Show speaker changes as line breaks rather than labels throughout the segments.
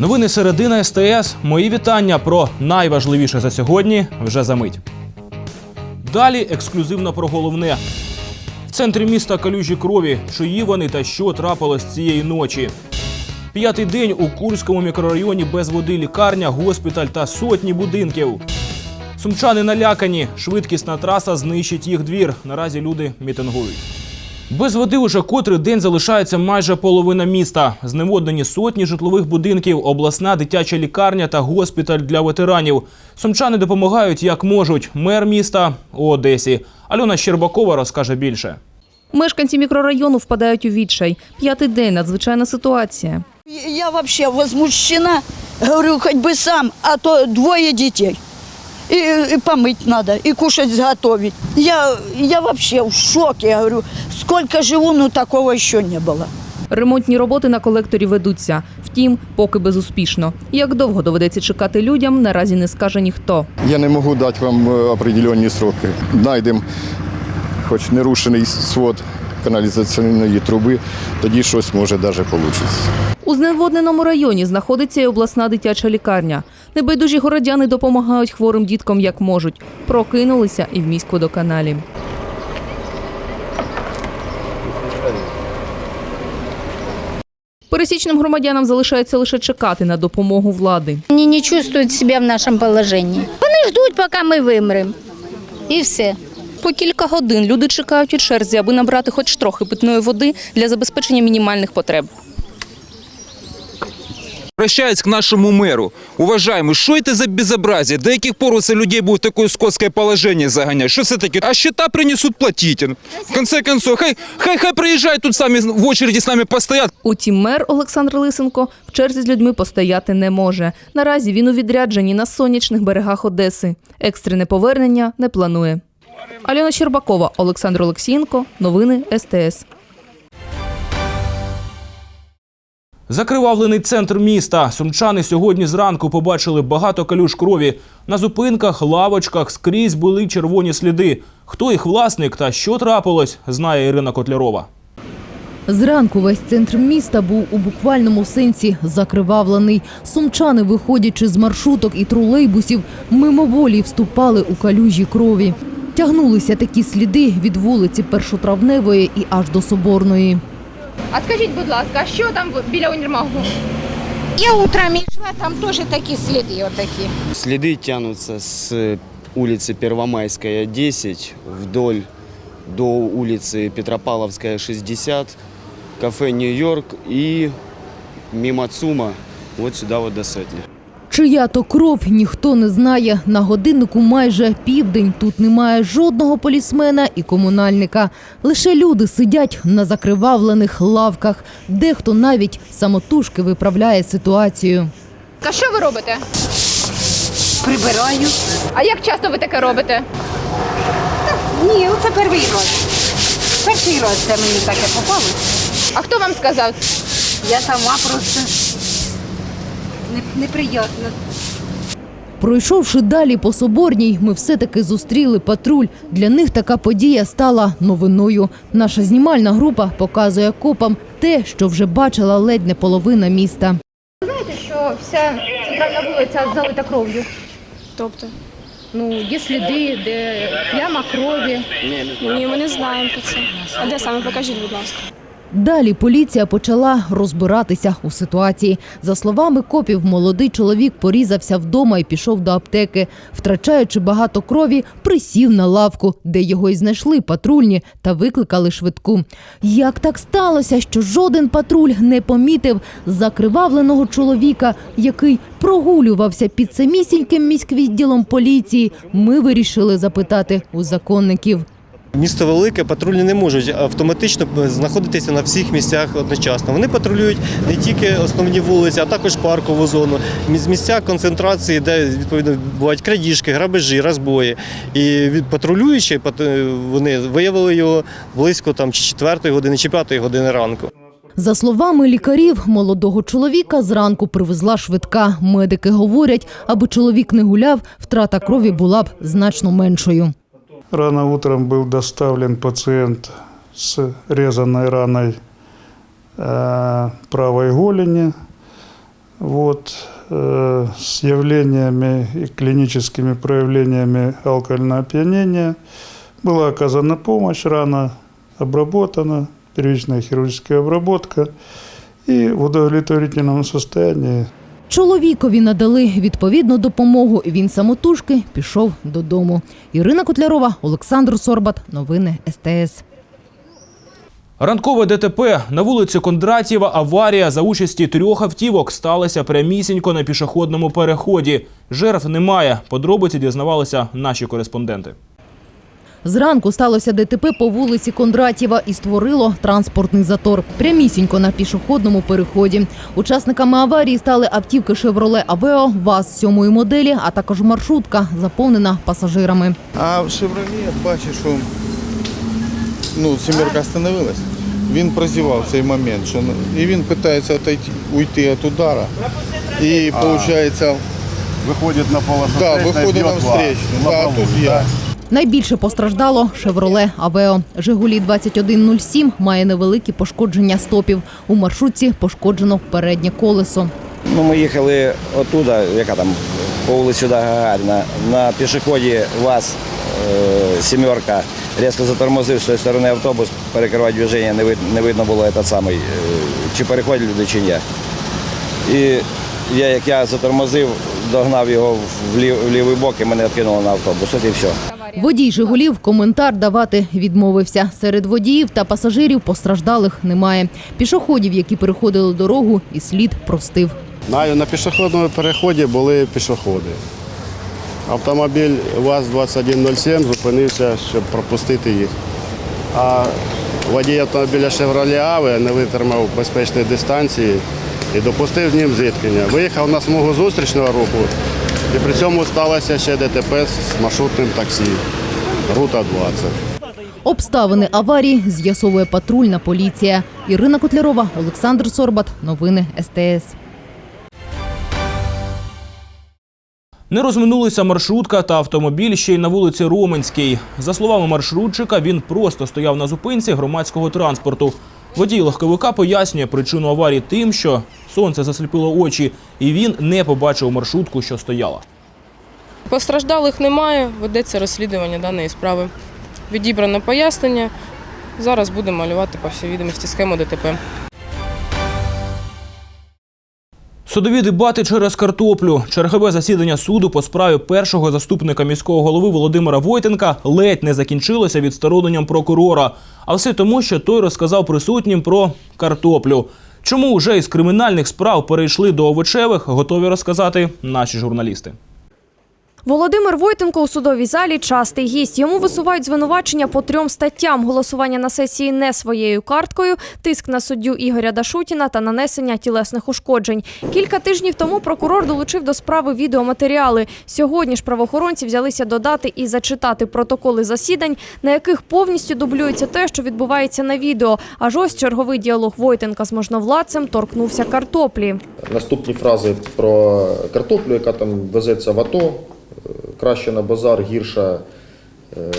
Новини середина СТС. Мої вітання про найважливіше за сьогодні вже за мить. Далі ексклюзивно про головне. В центрі міста калюжі крові, чиї вони та що трапилось цієї ночі. П'ятий день у Курському мікрорайоні без води лікарня, госпіталь та сотні будинків. Сумчани налякані. Швидкісна траса знищить їх двір. Наразі люди мітингують. Без води уже котрий день залишається майже половина міста. Зневоднені сотні житлових будинків, обласна дитяча лікарня та госпіталь для ветеранів. Сумчани допомагають як можуть. Мер міста у Одесі. Альона Щербакова розкаже більше.
Мешканці мікрорайону впадають у відчай. П'ятий день надзвичайна ситуація.
Я вообще возмущена. Говорю, хоть бы сам, а то двое детей. И, и помыть надо, и кушать заготовить. Я, я вообще в шоке. Я говорю, сколько живу, ну такого еще не было.
Ремонтні роботи на колекторі ведуться. Втім, поки безуспішно. Як довго доведеться чекати людям, наразі не скаже ніхто.
Я не можу дати вам е, определенні сроки. Найдемо хоч нерушений свод каналізаційної труби, тоді щось може навіть вийде.
Зневодненому районі знаходиться і обласна дитяча лікарня. Небайдужі городяни допомагають хворим діткам як можуть. Прокинулися і в міськводоканалі. Пересічним громадянам залишається лише чекати на допомогу влади.
Они не чувствуют себя в нашем положении. Вони ждуть, поки ми вимремо. І все.
По кілька годин люди чекають у черзі, аби набрати хоч трохи питної води для забезпечення мінімальних потреб.
Обращаюсь к нашему мэру. Уважаемый, что это за безобразие? До яких пор це людей будет в такое скотское положение загонять? Что все-таки? А счета принесут платить. В конце концов, хай, хай, хай приезжают тут сами в очереди с нами постоят.
Утім, мер Олександр Лисенко в черзі з людьми постояти не може. Наразі він у відрядженні на сонячних берегах Одеси. Екстрене повернення не планує. Альона Щербакова, Олександр Олексієнко. Новини СТС.
Закривавлений центр міста. Сумчани сьогодні зранку побачили багато калюж крові. На зупинках, лавочках скрізь були червоні сліди. Хто їх власник та що трапилось, знає Ірина Котлярова.
Зранку весь центр міста був у буквальному сенсі закривавлений. Сумчани, виходячи з маршруток і тролейбусів, мимоволі вступали у калюжі крові. Тягнулися такі сліди від вулиці Першотравневої і аж до Соборної.
А скажіть, будь ласка, а що там біля універмагу?
Я утром йшла, там теж такі сліди отакі.
Следы тянутся с улицы Первомайская, 10, вдоль до улицы Петропавловская, 60, кафе «Нью-Йорк» и мимо ЦУМа вот сюда вот до сотни.
Чия то кров ніхто не знає. На годиннику майже південь. Тут немає жодного полісмена і комунальника. Лише люди сидять на закривавлених лавках. Дехто навіть самотужки виправляє ситуацію.
А що ви робите?
Прибираю.
А як часто ви таке робите?
Ні, це перший раз. Перший раз це мені таке попало.
А хто вам сказав?
Я сама просто неприємно.
Пройшовши далі по Соборній, ми все-таки зустріли патруль. Для них така подія стала новиною. Наша знімальна група показує копам те, що вже бачила ледь не половина міста.
Знаєте, що вся центральна вулиця залита кров'ю.
Тобто?
Ну, є сліди, де пляма крові.
Ні, ми не знаємо про це. А де саме покажіть, будь ласка.
Далі поліція почала розбиратися у ситуації. За словами копів, молодий чоловік порізався вдома і пішов до аптеки. Втрачаючи багато крові, присів на лавку, де його й знайшли патрульні та викликали швидку. Як так сталося, що жоден патруль не помітив закривавленого чоловіка, який прогулювався під самісіньким міськвідділом поліції? Ми вирішили запитати у законників.
Місто велике, патрульні не можуть автоматично знаходитися на всіх місцях одночасно. Вони патрулюють не тільки основні вулиці, а також паркову зону, міс- місця концентрації, де відповідно бувають крадіжки, грабежі, розбої. І від патрулюючи, пат- вони виявили його близько там чи 4 години, чи 5 години ранку.
За словами лікарів, молодого чоловіка зранку привезла швидка. Медики говорять, аби чоловік не гуляв, втрата крові була б значно меншою.
Рано утром был доставлен пациент с резаной раной э, правой голени. вот, э, с явлениями и клиническими проявлениями алкогольного опьянения. Была оказана помощь, рана обработана, первичная хирургическая обработка. И в удовлетворительном состоянии
Чоловікові надали відповідну допомогу. Він самотужки пішов додому. Ірина Котлярова, Олександр Сорбат. Новини СТС.
Ранкове ДТП на вулиці Кондратєва аварія за участі трьох автівок сталася прямісінько на пішохідному переході. Жертв немає. Подробиці дізнавалися наші кореспонденти.
Зранку сталося ДТП по вулиці Кондратєва і створило транспортний затор прямісінько на пішохідному переході. Учасниками аварії стали автівки «Шевроле Авео», ВАЗ сьомої моделі, а також маршрутка, заповнена пасажирами.
А в «Шевроле» бачу, що ну, сімерка остановилась. Він прозівав цей момент, що ну, і він намагається отойти, уйти від удара. І виходить,
на полосу
да, виходить на встречну. Да, тут я.
Найбільше постраждало «Шевроле Авео». «Жигулі 2107» має невеликі пошкодження стопів. У маршрутці пошкоджено переднє колесо.
Ну, ми їхали оттуда, яка там, по вулиці Гагаріна, на пішоході ВАЗ е, сімерка різко затормозив з тої сторони автобус, перекривати движення, не, вид, не видно було этот самий, е, чи переходять люди, чи ні. І я, як я затормозив, догнав його в лівий бок і мене відкинуло на автобус. От і все.
Водій «Жигулів» коментар давати відмовився. Серед водіїв та пасажирів постраждалих немає. Пішоходів, які переходили дорогу, і слід простив.
Знаю, на пішохідному переході були пішоходи. Автомобіль ВАЗ-2107 зупинився, щоб пропустити їх. А водій автомобіля «Шевроле Аве» не витримав безпечної дистанції і допустив з ним зіткнення. Виїхав на смугу зустрічного руху і при цьому сталося ще ДТП з маршрутним таксі. Рута 20.
Обставини аварії з'ясовує патрульна поліція. Ірина Котлярова, Олександр Сорбат. Новини СТС.
Не розминулися маршрутка та автомобіль ще й на вулиці Роменській. За словами маршрутчика, він просто стояв на зупинці громадського транспорту. Водій легковика пояснює причину аварії тим, що сонце засліпило очі, і він не побачив маршрутку, що стояла.
Постраждалих немає, ведеться розслідування даної справи. Відібрано пояснення. Зараз будемо малювати по всій відомості схему ДТП.
Судові дебати через картоплю. Чергове засідання суду по справі першого заступника міського голови Володимира Войтенка ледь не закінчилося відстороненням прокурора. А все тому, що той розказав присутнім про картоплю. Чому вже із кримінальних справ перейшли до овочевих, готові розказати наші журналісти.
Володимир Войтенко у судовій залі частий гість. Йому висувають звинувачення по трьом статтям: голосування на сесії не своєю карткою, тиск на суддю Ігоря Дашутіна та нанесення тілесних ушкоджень. Кілька тижнів тому прокурор долучив до справи відеоматеріали. Сьогодні ж правоохоронці взялися додати і зачитати протоколи засідань, на яких повністю дублюється те, що відбувається на відео. Аж ось черговий діалог Войтенка з можновладцем торкнувся картоплі.
Наступні фрази про картоплю, яка там везеться в АТО. Краще на базар, гірша, е,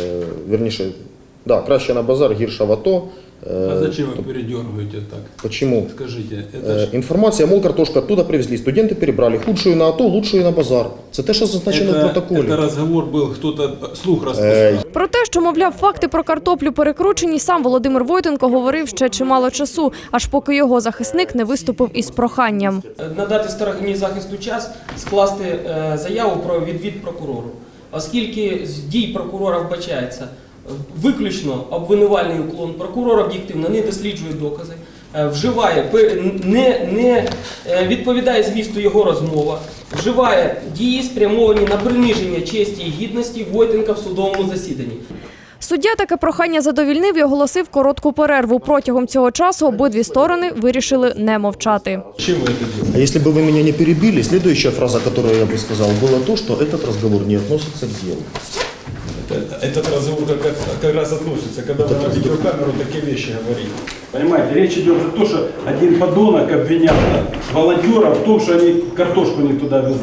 вірніше, да, краще на базар, гірша в АТО. Е,
А зачем вы передергиваете так?
Почему?
Скажите, это
Е,
ж...
Інформація, мол, картошка оттуда привезли, студенти перебрали, худшую на АТО, лучшую на базар. Це те, що зазначено в
это,
протоколі.
это разговор был, кто-то слух
Е,
распускал.
Про те, що, мовляв, факти про картоплю перекручені, сам Володимир Войтенко говорив ще чимало часу, аж поки його захисник не виступив із проханням.
надати стороні захисту час скласти е, заяву про відвід прокурору, оскільки з дій прокурора вбачається е, виключно обвинувальний уклон. Прокурор об'єктивно не досліджує докази, е, вживає пе- не, не е, відповідає змісту його розмова, вживає дії, спрямовані на приниження честі і гідності Войтенка в судовому засіданні.
Суддя таке прохання задовільнив і оголосив коротку перерву. Протягом цього часу обидві сторони вирішили не мовчати.
Чем вы это делаете?
А если бы вы меня не перебили, следующая фраза, которую я бы сказал, было то, что этот разговор не относится к делу.
Это- Этот разговор как, как, раз относится, когда вы на видеокамеру такие вещи говорите. Понимаете, речь идет за то, что один подонок обвинял волонтера в том, что они картошку не туда везли.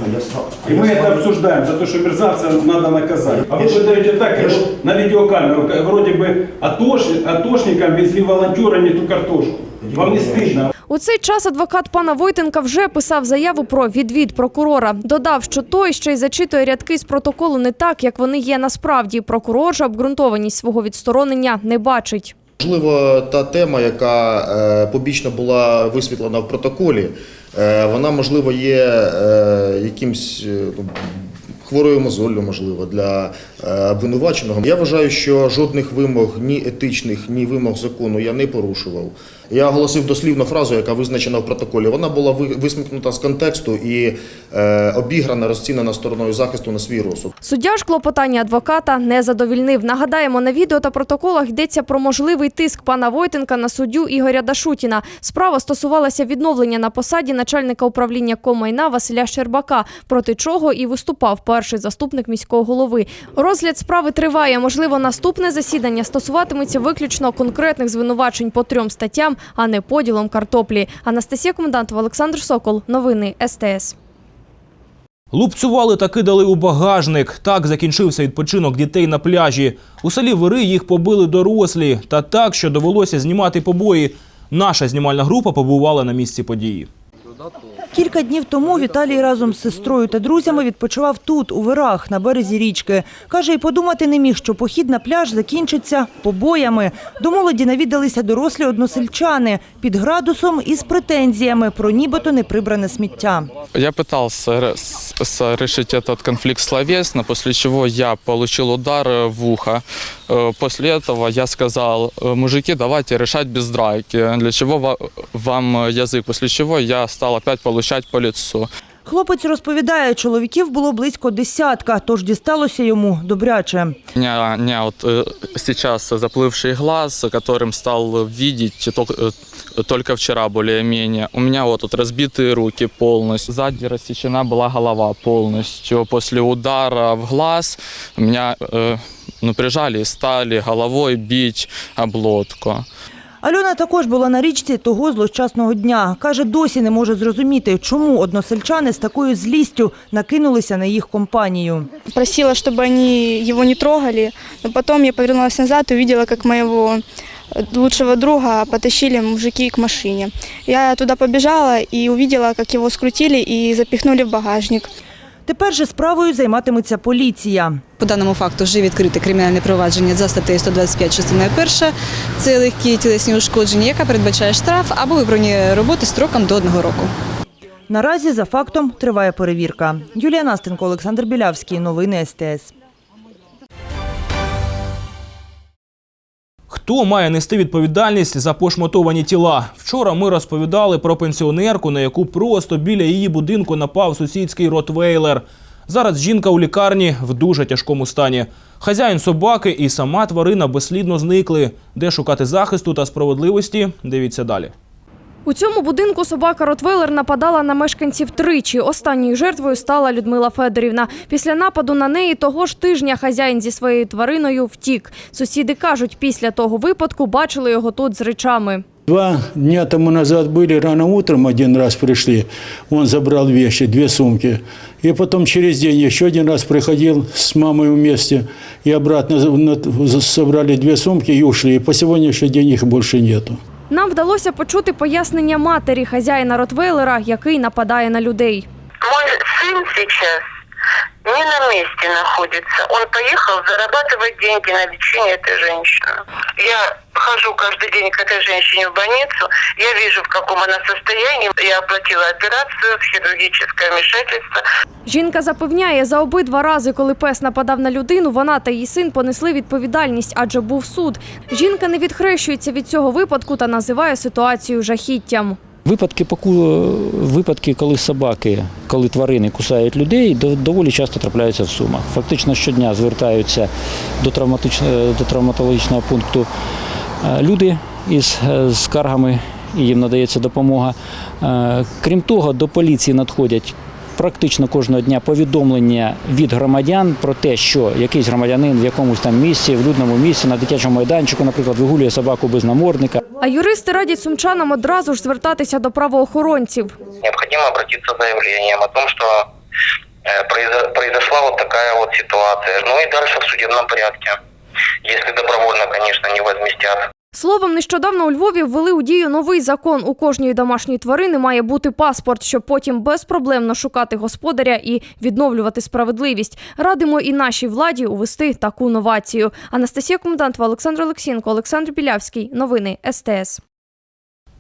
И мы это обсуждаем, за то, что мерзавца надо наказать. А вы выдаете так, как на видеокамеру, вроде бы атош, атошникам везли волонтера не ту картошку. Вам не стыдно?
У цей час адвокат пана Войтенка вже писав заяву про відвід прокурора. Додав, що той ще й зачитує рядки з протоколу не так, як вони є насправді. Прокурор же обґрунтованість свого відсторонення не бачить.
Можливо, та тема, яка е, побічно була висвітлена в протоколі, е, вона, можливо, є е, якимсь хворою мозоллю, можливо, для обвинуваченого. Я вважаю, що жодних вимог ні етичних, ні вимог закону я не порушував. Я оголосив дослівну фразу, яка визначена в протоколі. Вона була ви- висмикнута з контексту і е, обіграна, розцінена стороною захисту на свій розсуд.
Суддя ж клопотання адвоката не задовільнив. Нагадаємо, на відео та протоколах йдеться про можливий тиск пана Войтенка на суддю Ігоря Дашутіна. Справа стосувалася відновлення на посаді начальника управління комайна Василя Щербака, проти чого і виступав перший заступник міського голови. Розгляд справи триває. Можливо, наступне засідання стосуватиметься виключно конкретних звинувачень по трьом статтям, а не поділом картоплі. Анастасія Комендантова, Олександр Сокол. Новини СТС.
Лупцювали та кидали у багажник. Так закінчився відпочинок дітей на пляжі. У селі Вири їх побили дорослі. Та так, що довелося знімати побої. Наша знімальна група побувала на місці події.
Кілька днів тому Віталій разом з сестрою та друзями відпочивав тут, у Вирах, на березі річки. Каже, і подумати не міг, що похід на пляж закінчиться побоями. До молоді навідалися дорослі односельчани під градусом і з претензіями про нібито неприбране сміття.
Я пытался ре- с- с- решить этот конфликт словесно, после чего я получил удар э, в ухо. Э, После этого я сказал, «Э, мужики, давайте решать без драки, для чего ва- вам э, язык, после чего я стал опять получать по лицу.
Хлопець розповідає, чоловіків було близько десятка, тож дісталося йому добряче.
У меня, у меня вот э, сейчас заплывший глаз, которым стал видеть только, э, только вчера более-менее. У меня вот тут разбитые руки полностью. Сзади рассечена была голова полностью. После удара в глаз меня э, ну, прижали и стали головой бить об лодку.
Альона також була на річці того злощасного дня. Каже, досі не може зрозуміти, чому односельчани з такою злістю накинулися на їх компанію.
просила, чтобы они его не трогали. Но потом я повернулась назад и увидела, как моего э, лучшего друга потащили мужики к машине. Я туда побежала и увидела, как его скрутили и запихнули в багажник.
Тепер же справою займатиметься поліція.
По даному факту вже відкрите кримінальне провадження за статтею 125 частина 1. Це легкі тілесні ушкодження, яка передбачає штраф або вибрані роботи строком до одного року.
Наразі за фактом триває перевірка. Юлія Настенко, Олександр Білявський. Новини СТС.
Хто має нести відповідальність за пошмотовані тіла? Вчора ми розповідали про пенсіонерку, на яку просто біля її будинку напав сусідський ротвейлер. Зараз жінка у лікарні в дуже тяжкому стані. Хазяїн собаки і сама тварина безслідно зникли. Де шукати захисту та справедливості? Дивіться далі.
У цьому будинку собака Ротвейлер нападала на мешканців тричі. Останньою жертвою стала Людмила Федорівна. Після нападу на неї того ж тижня хазяїн зі своєю твариною втік. Сусіди кажуть, після того випадку бачили його тут з речами.
Два дня тому назад были, рано утром один раз пришли, он забрал вещи, две сумки. И потом через день еще один раз приходил с мамой вместе и обратно собрали две сумки и ушли. И по сегодняшний день их больше нету.
Нам вдалося почути пояснення матері хазяїна Ротвейлера, який нападає на людей.
Мой син сейчас не на месте находится. Он поехал зарабатывать деньги на лечение этой женщины. Я хожу каждый день к этой женщине в больницу. Я вижу, в каком она состоянии. Я оплатила операцию, хирургическое вмешательство.
Жінка запевняє, за обидва рази, коли пес нападав на людину, вона та її син понесли відповідальність, адже був суд. Жінка не відхрещується від цього випадку та називає ситуацію жахіттям.
Випадки, поку- випадки, коли собаки, коли тварини кусають людей, доволі часто трапляються в сумах. Фактично щодня звертаються до, травматичного, до травматологічного пункту е, люди із е, скаргами, і їм надається допомога. Е, Крім того, до поліції надходять. Практично кожного дня повідомлення від громадян про те, що якийсь громадянин в якомусь там місці, в людному місці, на дитячому майданчику, наприклад, вигулює собаку без намордника.
А юристи радять сумчанам одразу ж звертатися до правоохоронців.
Необходимо обратиться с заявлением о том, что э, произо- произошла вот такая вот ситуация. Ну и дальше в судебном порядке. Если добровольно, конечно, не возместят
Словом, нещодавно у Львові ввели у дію новий закон. У кожній домашньої тварини має бути паспорт, щоб потім безпроблемно шукати господаря і відновлювати справедливість. Радимо і нашій владі увести таку новацію. Анастасія Комендантова, Олександр Олексієнко, Олександр Білявський. Новини СТС.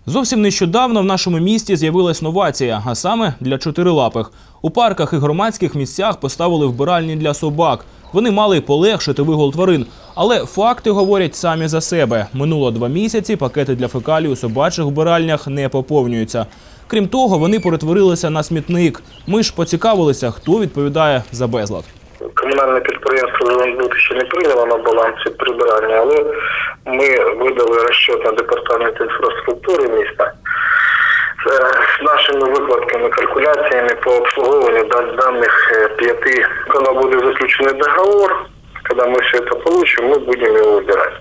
Зовсім нещодавно в нашому місті з'явилась новація, а саме для чотирилапих. У парках і громадських місцях поставили вбиральні для собак. Вони мали полегшити вигул тварин. Але факти говорять самі за себе. Минуло два місяці, пакети для фекалій у собачих вбиральнях не поповнюються. Крім того, вони перетворилися на смітник. Ми ж поцікавилися, хто відповідає за безлад.
Комунальне підприємство «Зеленбуд» ще не прийняло на баланс ці прибирання, але ми видали розчет на департамент інфраструктури міста е, з нашими викладками, калькуляціями по обслуговуванню даних е, п'яти. Коли буде заключений договор, коли ми все це получимо, ми будемо його вибирати.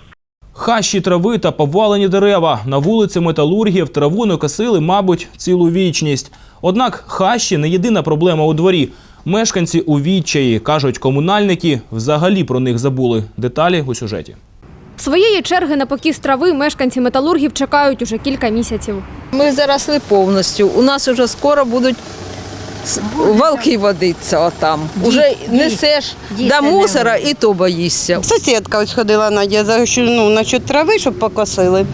Хащі трави та повалені дерева. На вулиці металургів траву не косили, мабуть, цілу вічність. Однак хащі не єдина проблема у дворі. Мешканці у відчаї, кажуть комунальники, взагалі про них забули. Деталі у сюжеті.
Своєї черги на покіс трави мешканці металургів чекають уже кілька місяців.
Ми заросли повністю. У нас вже скоро будуть валки водитися отам. Уже несеш до мусора і то боїшся.
Сусідка ось ходила Надя, що ну, насчет трави, щоб покосили.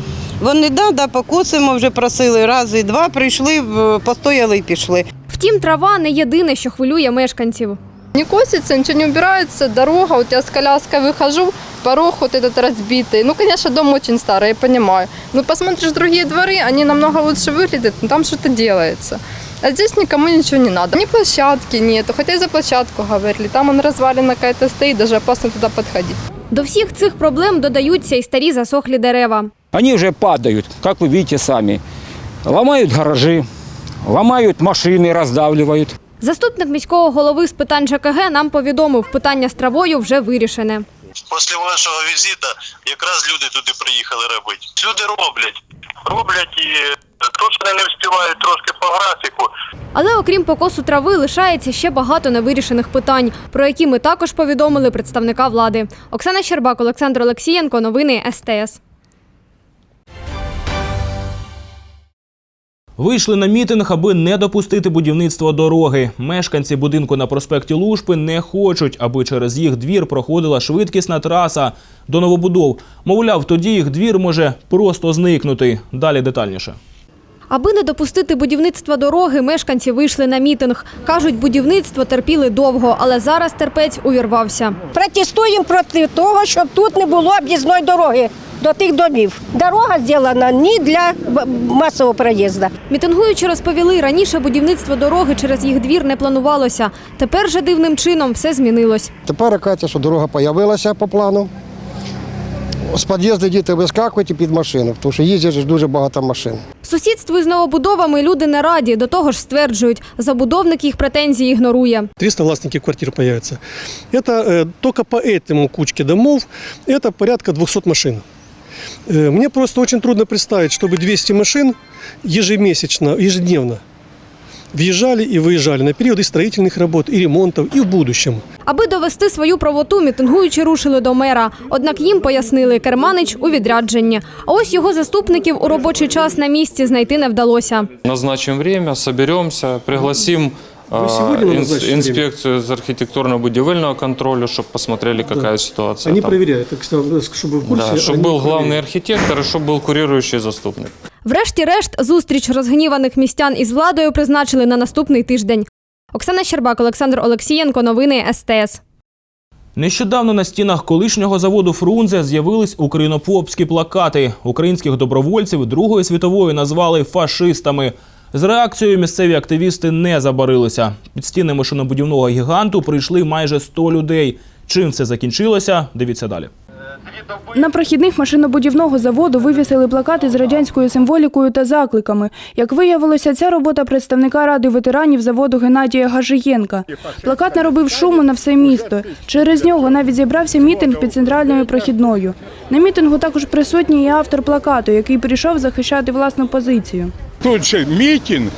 Вони да, да, покосимо, вже просили раз і два, прийшли, постояли і пішли.
Втім, трава не єдине, що хвилює мешканців.
Не косится, ничего не убирается, дорога, вот я с коляской выхожу, порог вот этот разбитый. Ну, конечно, дом очень старый, я понимаю. Но посмотришь другие дворы, они намного лучше выглядят, но там что-то делается. А здесь никому ничего не надо. Ни площадки нету, хотя и за площадку говорили. Там он развалина какая-то стоит, даже опасно туда подходить.
До всіх цих проблем додаються і старі засохлі дерева.
Они уже падают, как вы видите сами. Ломают гаражи, ломают машины, раздавливают.
Заступник міського голови з питань ЖКГ нам повідомив, питання з травою вже вирішене.
Після вашого візиту якраз люди туди приїхали робити. Люди роблять. Роблять і трошки не встигають трошки по графіку,
Але окрім покосу трави, лишається ще багато невирішених питань, про які ми також повідомили представника влади. Оксана Щербак, Олександр Олексієнко, новини СТС.
Вийшли на мітинг, аби не допустити будівництва дороги. Мешканці будинку на проспекті Лушпи не хочуть, аби через їх двір проходила швидкісна траса до новобудов. Мовляв, тоді їх двір може просто зникнути. Далі детальніше.
Аби не допустити будівництва дороги, мешканці вийшли на мітинг. Кажуть, будівництво терпіли довго, але зараз терпець увірвався.
Протестуємо проти того, щоб тут не було об'їзної дороги до тих домів. Дорога зроблена не для масового проїзду.
Мітингуючі розповіли, раніше будівництво дороги через їх двір не планувалося. Тепер же дивним чином все змінилось.
Тепер кажуть, що дорога з'явилася по плану. З під'їзду діти вискакують і під машину, тому що їздять дуже багато машин.
Сусідству із новобудовами люди не раді. До того ж стверджують, забудовник їх претензії ігнорує.
300 властников квартир появится. Это э, только по этому кучке домов, это порядка 200 машин. Э, мне просто очень трудно представить, чтобы 200 машин ежемесячно, ежедневно въезжали и выезжали на периоды строительных работ и ремонтов и в будущем.
Аби довести свою правоту, мітингуючі рушили до мера. Однак їм пояснили, Керманич у відрядженні. А ось його заступників у робочий час на місці знайти не вдалося.
Назначим время, соберемся, пригласим
Вы
а,
сегодня
инс-
назначите время?
инспекцию из архитектурно-будивельного контроля, чтобы посмотрели, какая ситуация.
Они
там.
проверяют, так что, чтобы вы в курсе.
Да, чтобы
они
был главный
проверяют.
архитектор и чтобы был курирующий заступник.
Врешті-решт, зустріч розгніваних містян із владою призначили на наступний тиждень. Оксана Щербак, Олександр Олексієнко, новини СТС.
Нещодавно на стінах колишнього заводу Фрунзе з'явились українопопські плакати. Українських добровольців Другої світової назвали фашистами. З реакцією місцеві активісти не забарилися. Під стіни машинобудівного гіганту прийшли майже 100 людей. Чим це закінчилося? Дивіться далі.
На прохідних машинобудівного заводу вивісили плакати з радянською символікою та закликами. Як виявилося, ця робота представника ради ветеранів заводу Геннадія Гажиєнка. Плакат наробив шуму на все місто. Через нього навіть зібрався мітинг під центральною прохідною. На мітингу також присутній і автор плакату, який прийшов захищати власну позицію.
Тут же митинг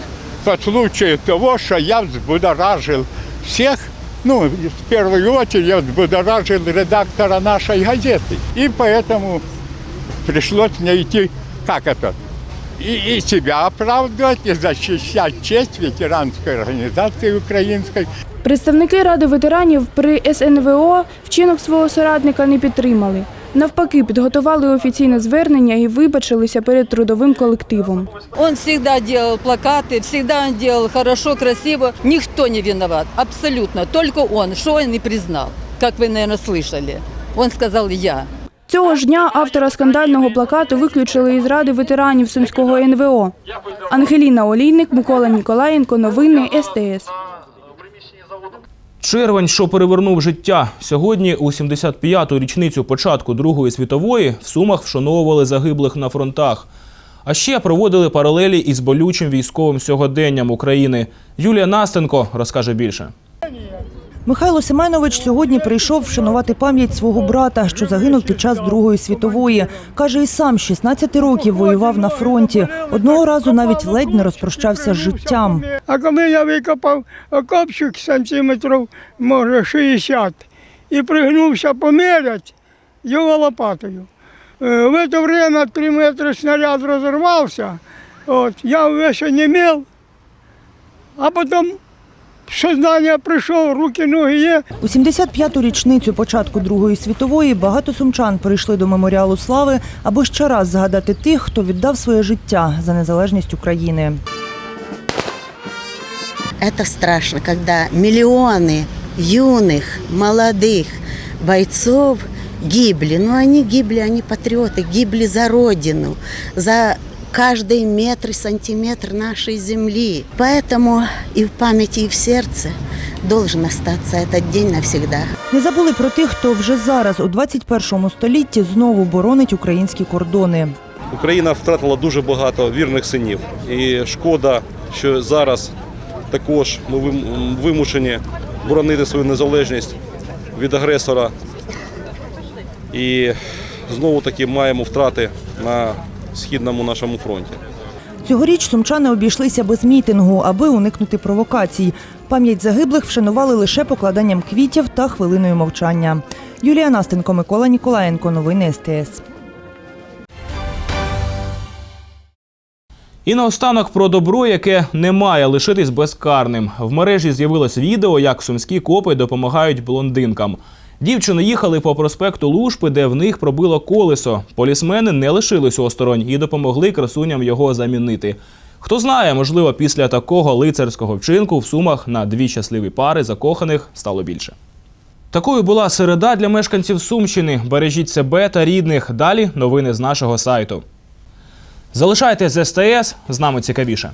по случаю того, что я взбудоражил всех, ну, в первую очередь я взбудоражил редактора нашей газеты. И поэтому
пришлось мне идти, как это, и, и себя оправдывать, и защищать честь ветеранской организации украинской.
Представники ради ветеранів при СНВО вчинок свого соратника не підтримали. Навпаки, підготували офіційне звернення і вибачилися перед трудовим колективом.
Он всегда делал плакаты, всегда он делал хорошо, красиво. Никто не виноват, абсолютно. Только он, что он не признал, как вы, наверное, слышали. Он сказал «я».
Цього ж дня автора скандального плакату виключили із ради ветеранів Сумського НВО. Ангеліна Олійник, Микола Ніколаєнко. Новини СТС.
Червень, що перевернув життя. Сьогодні, у 75-ту річницю початку Другої світової, в Сумах вшановували загиблих на фронтах. А ще проводили паралелі із болючим військовим сьогоденням України. Юлія Настенко розкаже більше.
Михайло Семенович сьогодні прийшов вшанувати пам'ять свого брата, що загинув під час Другої світової. Каже, і сам 16 років воював на фронті. Одного разу навіть ледь не розпрощався з життям.
А коли я викопав окопчик сантиметрів, може, 60, і пригнувся поміряти його лопатою. Е, В це время 3 метри снаряд розірвався, от, я весь онемел, а потім сознання прийшов, руки, ноги є.
У 75-ту річницю початку Другої світової багато сумчан прийшли до меморіалу слави, аби ще раз згадати тих, хто віддав своє життя за незалежність України.
Это страшно, когда миллионы юных, молодых бойцов гибли. Но они гибли, они патриоты, гибли за Родину, за каждый метр и сантиметр нашей земли. Поэтому и в памяти, и в сердце должен остаться этот день навсегда.
Не забули про тих, хто вже зараз, у 21 столітті, знову боронить українські кордони.
Україна втратила дуже багато вірних синів. І шкода, що зараз також ми вим- вимушені боронити свою незалежність від агресора. І знову таки маємо втрати на східному нашому фронті.
Цьогоріч сумчани обійшлися без мітингу, аби уникнути провокацій. Пам'ять загиблих вшанували лише покладанням квітів та хвилиною мовчання. Юлія Настенко, Микола Ніколаєнко. Новини СТС.
І наостанок про добро, яке не має лишитись безкарним. В мережі з'явилось відео, як сумські копи допомагають блондинкам. Дівчини їхали по проспекту Лушпи, де в них пробило колесо. Полісмени не лишились осторонь і допомогли красуням його замінити. Хто знає, можливо, після такого лицарського вчинку в сумах на дві щасливі пари закоханих стало більше. Такою була середа для мешканців Сумщини. Бережіть себе та рідних. Далі новини з нашого сайту. Залишайтесь з СТС, з нами цікавіше.